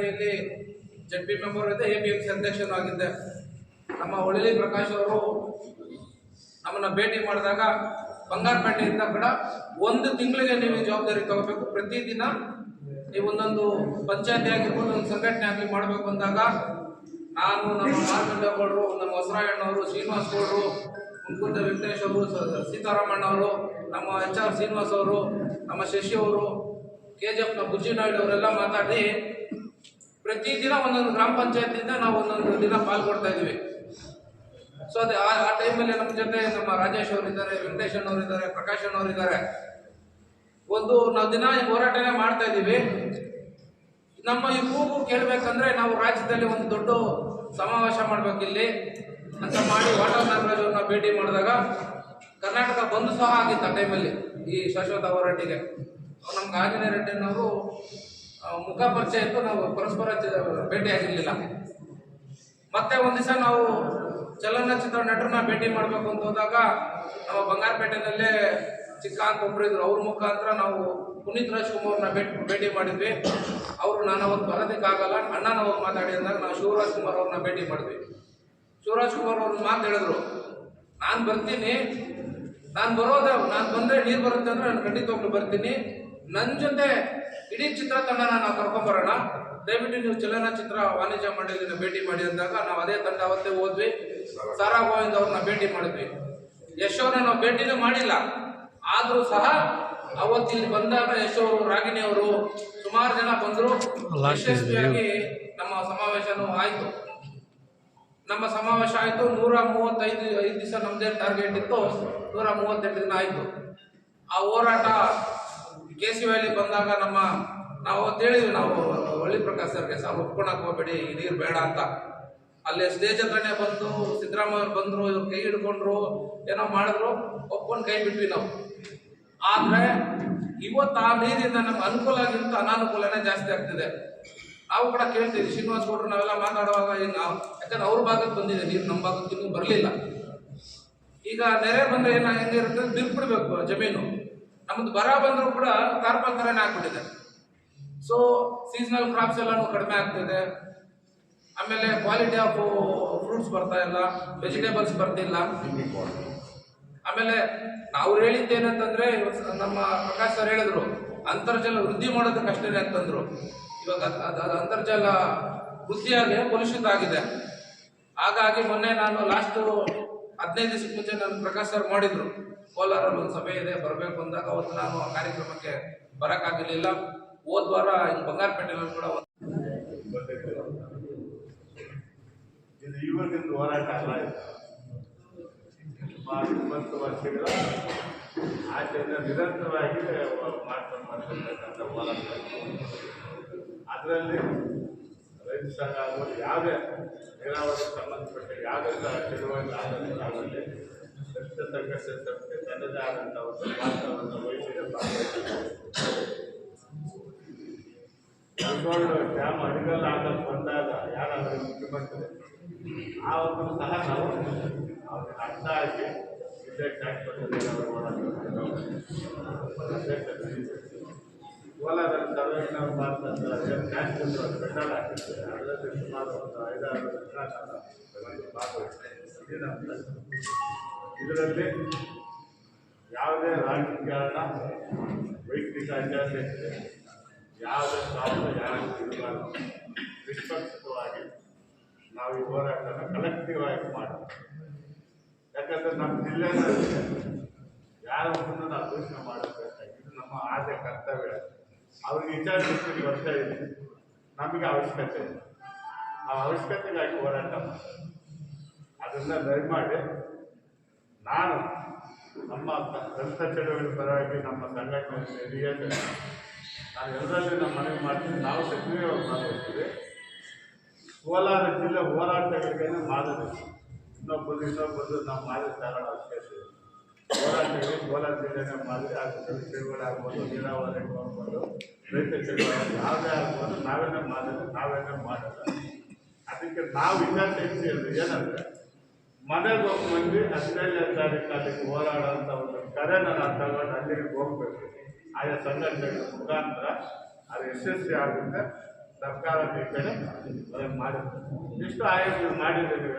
ಪಂಚಾಯತಿಯಲ್ಲಿ Z P member ಇದ್ದೆ A P M C ಆಗಿದ್ದೆ. ನಮ್ಮ ಹೊಳಲಿ ಪ್ರಕಾಶ್ ಅವರು ನಮ್ಮನ್ನ ಭೇಟಿ ಮಾಡಿದಾಗ ಬಂಗಾರಪೇಟೆಯಿಂದ ಕೂಡ ಒಂದು ತಿಂಗಳಿಗೆ ನೀವು ಜವಾಬ್ದಾರಿ ತಗೋಬೇಕು. ಪ್ರತಿದಿನ ನೀವು ಒಂದೊಂದು ಪಂಚಾಯತಿ ಆಗಿರ್ಬೋದು, ಒಂದು ಸಂಘಟನೆ ಆಗಲಿ ಮಾಡಬೇಕು ಅಂದಾಗ ನಾನು ನಮ್ಮ ಮಾರ್ಗಗೌಡರು ನಮ್ಮ ಹೊಸರಾಯಣ್ಣವರು ಶ್ರೀನಿವಾಸ್ ಗೌಡರು ಮುನ್ಕುಂದ ವೆಂಕಟೇಶ್ ಅವರು ಸೀತಾರಾಮಣ್ಣ ಅವರು, ನಮ್ಮ ಎಚ್ ಆರ್ ಶ್ರೀನಿವಾಸ್ ಅವರು, ನಮ್ಮ ಶಶಿ ಅವರು, ಕೆ ಜಿ ಎಫ್ನ ಬುಜ್ಜಿ ನಾಯ್ಡು ಅವರೆಲ್ಲ ಮಾತಾಡಿ ಪ್ರತಿದಿನ ಒಂದೊಂದು ಗ್ರಾಮ ಪಂಚಾಯತಿಯಿಂದ ನಾವು ಒಂದೊಂದು ದಿನ ಪಾಲ್ಗೊಳ್ತಾ ಇದ್ದೀವಿ. ಸೊ ಅದೇ ಆ ಆ ಟೈಮಲ್ಲಿ ನಮ್ಮ ಜೊತೆ ನಮ್ಮ ರಾಜೇಶ್ ಅವರು ಇದ್ದಾರೆ ವೆಂಕಟೇಶ್ ಅವರು ಇದ್ದಾರೆ ಪ್ರಕಾಶ್ ಅವರು ಇದ್ದಾರೆ ಒಂದು ನಾವು ದಿನ ಹೋರಾಟನೆ ಮಾಡ್ತಾ ಇದ್ದೀವಿ. ನಮ್ಮ ಈ ಕೂಗು ಕೇಳಬೇಕಂದ್ರೆ ನಾವು ರಾಜ್ಯದಲ್ಲಿ ಒಂದು ದೊಡ್ಡ ಸಮಾವೇಶ ಮಾಡ್ಬೇಕು ಇಲ್ಲಿ. ಅಂತ ಮಾಡಿ ವಾಟರ್ ನಾಗರಾಜ್ ಭೇಟಿ ಮಾಡಿದಾಗ ಕರ್ನಾಟಕ ಬಂದು ಸಹ ಆಗಿತ್ತು ಆ ಟೈಮಲ್ಲಿ ಈ ಶಾಶ್ವತ ಹೋರಾಟಿಗೆ. ನಮ್ಗೆ ಆಂಜನೇಯ ರೆಡ್ಡಿನವರು ಮುಖ ಪರಿಚಯ ಇತ್ತು ನಾವು ಪರಸ್ಪರ ಭೇಟಿ ಆಗಿರಲಿಲ್ಲ ಮತ್ತೆ ಒಂದ್ ದಿವಸ ನಾವು ಚಲನಚಿತ್ರ ನಟರನ್ನ ಭೇಟಿ ಮಾಡಬೇಕು ಅಂತ ಹೋದಾಗ ನಮ್ಮ ಬಂಗಾರಪೇಟೆನಲ್ಲೇ ಚಿಕ್ಕ ಅಂತ ಒಬ್ರು ಇದ್ರು. ಅವ್ರ ಮುಖಾಂತರ ನಾವು ಪುನೀತ್ ರಾಜ್ಕುಮಾರ್ನ ಭೇಟಿ ಭೇಟಿ ಮಾಡಿದ್ವಿ. ಅವರು ನಾನು ಅವತ್ತು ಬರೋದಕ್ಕಾಗಲ್ಲ ಅಣ್ಣನ ಹೋಗಿ ಮಾತಾಡಿ ಅಂದಾಗ ನಾವು ಶಿವರಾಜ್ ಕುಮಾರ್ ಅವ್ರನ್ನ ಭೇಟಿ ಮಾಡಿದ್ವಿ. ಶಿವರಾಜ್ ಕುಮಾರ್ ಅವ್ರ ಮಾತು ಹೇಳಿದ್ರು. ನಾನು ಬರ್ತೀನಿ, ನಾನು ಬರೋದ, ನಾನು ಬಂದರೆ ನೀರು ಬರುತ್ತೆ ಅಂದರೆ ನಾನು ಖಂಡಿತ ಖಂಡಿತವಾಗ್ಲೂ ಬರ್ತೀನಿ. ನನ್ನ ಜೊತೆ ಇಡೀ ಚಿತ್ರತಂಡನ ನಾವು ಕರ್ಕೊಂಬರೋಣ. ದಯವಿಟ್ಟು ನೀವು ಚಲನಚಿತ್ರ ವಾಣಿಜ್ಯ ಮಂಡಳಿನ ಭೇಟಿ ಮಾಡಿ ಅಂದಾಗ ನಾವು ಅದೇ ತಂಡ ಅವತ್ತೇ ಹೋದ್ವಿ. ಸಾರಾ ಗೋವಿಂದ್ ಅವ್ರನ್ನ ಭೇಟಿ ಮಾಡಿದ್ವಿ. ಯಶ್ ಅವ್ರನ್ನ ನಾವು ಭೇಟಿನೂ ಮಾಡಿಲ್ಲ. ಆದರೂ ಸಹ ಅವತ್ತಿಲ್ಲಿ ಬಂದಾಗ ಯಶ್ ಅವರು ರಾಗಿಣಿ ಅವರು ಸುಮಾರು ಜನ ಬಂದರು. ಯಶಸ್ವಿಯಾಗಿ ನಮ್ಮ ಸಮಾವೇಶನೂ ಆಯಿತು. ನಮ್ಮ ಸಮಾವೇಶ ಆಯಿತು. ನೂರ ಮೂವತ್ತೈದು ಐದು ದಿವಸ ನಮ್ಮದೇ ಟಾರ್ಗೆಟ್ ಇತ್ತು ನೂರ ಮೂವತ್ತೆಂಟು ದಿನ ಆಯಿತು. ಆ ಹೋರಾಟ ಕೆ ಸಿ ವ್ಯಾಲಿ ಬಂದಾಗ ನಮ್ಮ ನಾವು ಹೇಳಿದ್ವಿ, ನಾವು ಒಳ್ಳಿ ಪ್ರಕಾಶ್ ಸರ್ಗೆ ಸರ್ ಒಪ್ಕೊಳಕ್ ಹೋಗ್ಬೇಡಿ, ಈ ನೀರು ಬೇಡ ಅಂತ. ಅಲ್ಲಿ ಸ್ಟೇಜ್ ಹತ್ರನೇ ಬಂದು ಸಿದ್ದರಾಮಯ್ಯ ಬಂದ್ರು, ಇವ್ರು ಕೈ ಹಿಡ್ಕೊಂಡ್ರು, ಏನೋ ಮಾಡಿದ್ರು, ಒಪ್ಕೊಂಡು ಕೈ ಬಿಟ್ವಿ ನಾವು. ಆದರೆ ಇವತ್ತು ಆ ನೀರಿಂದ ನಮ್ಗೆ ಅನುಕೂಲಗಿಂತ ಅನಾನುಕೂಲನೇ ಜಾಸ್ತಿ ಆಗ್ತಿದೆ. ನಾವು ಕೂಡ ಕೇಳ್ತೀವಿ ಶ್ರೀನಿವಾಸ್ ಗೌಡ್ರು ನಾವೆಲ್ಲ ಮಾತಾಡುವಾಗ ಈಗ ನಾವು, ಯಾಕಂದ್ರೆ ಅವ್ರ ಭಾಗಕ್ಕೆ ಬಂದಿದೆ, ನೀರು ನಮ್ಮ ಭಾಗಕ್ಕೆ ಇನ್ನೂ ಬರಲಿಲ್ಲ. ಈಗ ನೆರೆ ಬಂದ್ರೆ ಏನ ಹೆಂಗಿರುತ್ತೆ? ಬಿರ್ಬಿಡ್ಬೇಕು ಜಮೀನು. ನಮ್ದು ಬರ ಬಂದರೂ ಕೂಡ ಕಾರ್ಬನ್ ಥರನೇ ಆಗ್ಬಿಟ್ಟಿದೆ. ಸೊ ಸೀಸನಲ್ ಕ್ರಾಪ್ಸ್ ಎಲ್ಲನೂ ಕಡಿಮೆ ಆಗ್ತಿದೆ. ಆಮೇಲೆ ಕ್ವಾಲಿಟಿ ಆಫ್ ಫ್ರೂಟ್ಸ್ ಬರ್ತಾ ಇಲ್ಲ. ವೆಜಿಟೇಬಲ್ಸ್ ಬರ್ತಿಲ್ಲ. ಆಮೇಲೆ ನಾವು ಹೇಳಿದ್ದೇನಂತಂದ್ರೆ ನಮ್ಮ ಪ್ರಕಾಶ್ ಸರ್ ಹೇಳಿದ್ರು, ಅಂತರ್ಜಲ ವೃದ್ಧಿ ಮಾಡೋದಕ್ಕೆ ಅಷ್ಟೇ ಅಂತಂದ್ರು. ಇವಾಗ ಅಂತರ್ಜಲ ವೃದ್ಧಿಯಾಗಿ ಕಲುಷಿತ ಆಗಿದೆ. ಹಾಗಾಗಿ ಮೊನ್ನೆ ನಾನು ಲಾಸ್ಟ್ ಹದಿನೈದು ದಿವಸಕ್ಕೆ ಮುಂಚೆ ನಾನು ಪ್ರಕಾಶ್ ಸರ್ ಮಾಡಿದ್ರು. ಕೋಲಾರಲ್ಲಿ ಒಂದು ಸಭೆ ಇದೆ, ಬರಬೇಕು ಅಂದಾಗ ಅವತ್ತು ನಾನು ಆ ಕಾರ್ಯಕ್ರಮಕ್ಕೆ ಬರೋಕ್ಕಾಗಲಿಲ್ಲ. ಹೋದ ವಾರ ಇನ್ನು ಬಂಗಾರಪೇಟೆಯಲ್ಲಿ ಕೂಡ ಇದು ಇವಾಗಿಂದ ಹೋರಾಟ ಅಲ್ಲ ಸುಮಾರು ವರ್ಷಗಳ ನಿರಂತರವಾಗಿ ಮಾಡ್ತಾ ಮಾಡ್ತಕ್ಕಂಥ ಹೋರಾಟ. ಅದರಲ್ಲಿ ರೈತ ಸಂಘ ಆದಮೇಲೆ ಯಾವುದೇ ನೀರಾವರಿ ಸಂಬಂಧಪಟ್ಟ ಯಾವುದೇ ಸಹ ಚಳುವಳಿ ಆದಲ್ಲಿ ಅದರಲ್ಲಿ ರೈತ ಸಂಸ್ಥೆ ತನ್ನದೇ ಆದಂಥ ಒಂದು ಪಾತ್ರವನ್ನು ವಹಿಸಿದೆ ಕಲ್ಗೊಂಡು ಡ್ಯಾಮ್ ಅಡಿಗಲ್ ಆಗ ಬಂದಾಗ ಯಾರಾದರೂ ಮುಖ್ಯಮಂತ್ರಿ, ಆ ಒಂದು ಸಹ ನಾವು ಅವ್ರಿಗೆ ಅರ್ಥ ಆಗಿ ವಿಧೇಯಕ ಹಾಕ್ಬಿಟ್ಟಿದ್ದೀವಿ ಅವರ ಇದರಲ್ಲಿ ಯಾವುದೇ ರಾಜಕಾರಣ ವೈಯಕ್ತಿಕ ಅಧ್ಯಕ್ಷ ಯಾವುದೇ ಕಾರಣ ಯಾರಿಗೂ ಇರಬಾರ್ದು. ನಿಷ್ಪಕ್ಷವಾಗಿ ನಾವು ಈ ಹೋರಾಟನ ಕಲೆಕ್ಟಿವ್ ಆಗಿ ಮಾಡ್ತೀವಿ. ಯಾಕಂದ್ರೆ ನಮ್ಮ ಜಿಲ್ಲೆ ಯಾರ ಮುಂದೆ ನಾವು ದೂಷಣೆ ಮಾಡಬೇಕಾಗಿ ಇದು ನಮ್ಮ ಆದ್ಯ ಕರ್ತವ್ಯ. ಅವ್ರಿಗೆ ವಿಚಾರಿಸ್ತೀನಿ ಬರ್ತಾ ಇದೆ ನಮಗೆ ಅವಶ್ಯಕತೆ ಇದೆ ಆ ಅವಶ್ಯಕತೆಗಾಗಿ ಹೋರಾಟ ಅದನ್ನ ದಯಮಾಡಿ ನಾನು ನಮ್ಮ ರಸ್ತ ಚಳುವಳಿ ಪರವಾಗಿ ನಮ್ಮ ಸಂಘಟನೆ ನಾನು ಎಲ್ಲರಲ್ಲಿ ನಮ್ಮ ಮನವಿ ಮಾಡ್ತೀನಿ ನಾವು ಸಕ್ರಿಯವಾಗಿ ಭಾಗವಹಿಸ್ತೀವಿ ಕೋಲಾರ ಜಿಲ್ಲೆ ಹೋರಾಟಗಳಿಗೆ ಮಾದರಿ ಇನ್ನೊಬ್ಬರು ಇನ್ನೊಬ್ಬರು ನಾವು ಮಾದರಿ ತಗೊಳ್ಳೋ ಅವಶ್ಯಕತೆ ಹೋರಾಟಗಳು ಕೋಲಾರ ಜಿಲ್ಲೆನ ಆಗ್ಬೋದು, ನೀರಾವರಿ ಆಗ್ಬೋದು ನಾವೇನೇ ನಾವೇನೇ ಮಾಡೋದು ಅದಕ್ಕೆ ನಾವು ವಿಚಾರ ಶಕ್ತಿಯಲ್ಲಿ ಏನಂದ್ರೆ, ಮನೆಗೆ ಹೋಗಿ ಮಂದಿ ಹದಿನೈದನೇ ತಾರೀಕು ಅಲ್ಲಿಗೆ ಒಂದು ಕರೆನ ನಾನು ತಗೊಂಡು ಅಲ್ಲಿಗೆ ಹೋಗ್ಬೇಕು. ಆಯಾ ಸಂಘಟನೆಗಳ ಮುಖಾಂತರ ಅದು ಯಶಸ್ವಿ ಆಗುತ್ತೆ. ಸರ್ಕಾರ ಈ ಕಡೆ ಮಾಡಿ ಇಷ್ಟು ಆಯೋಜನೆ ಮಾಡಿದ್ದೀವಿ.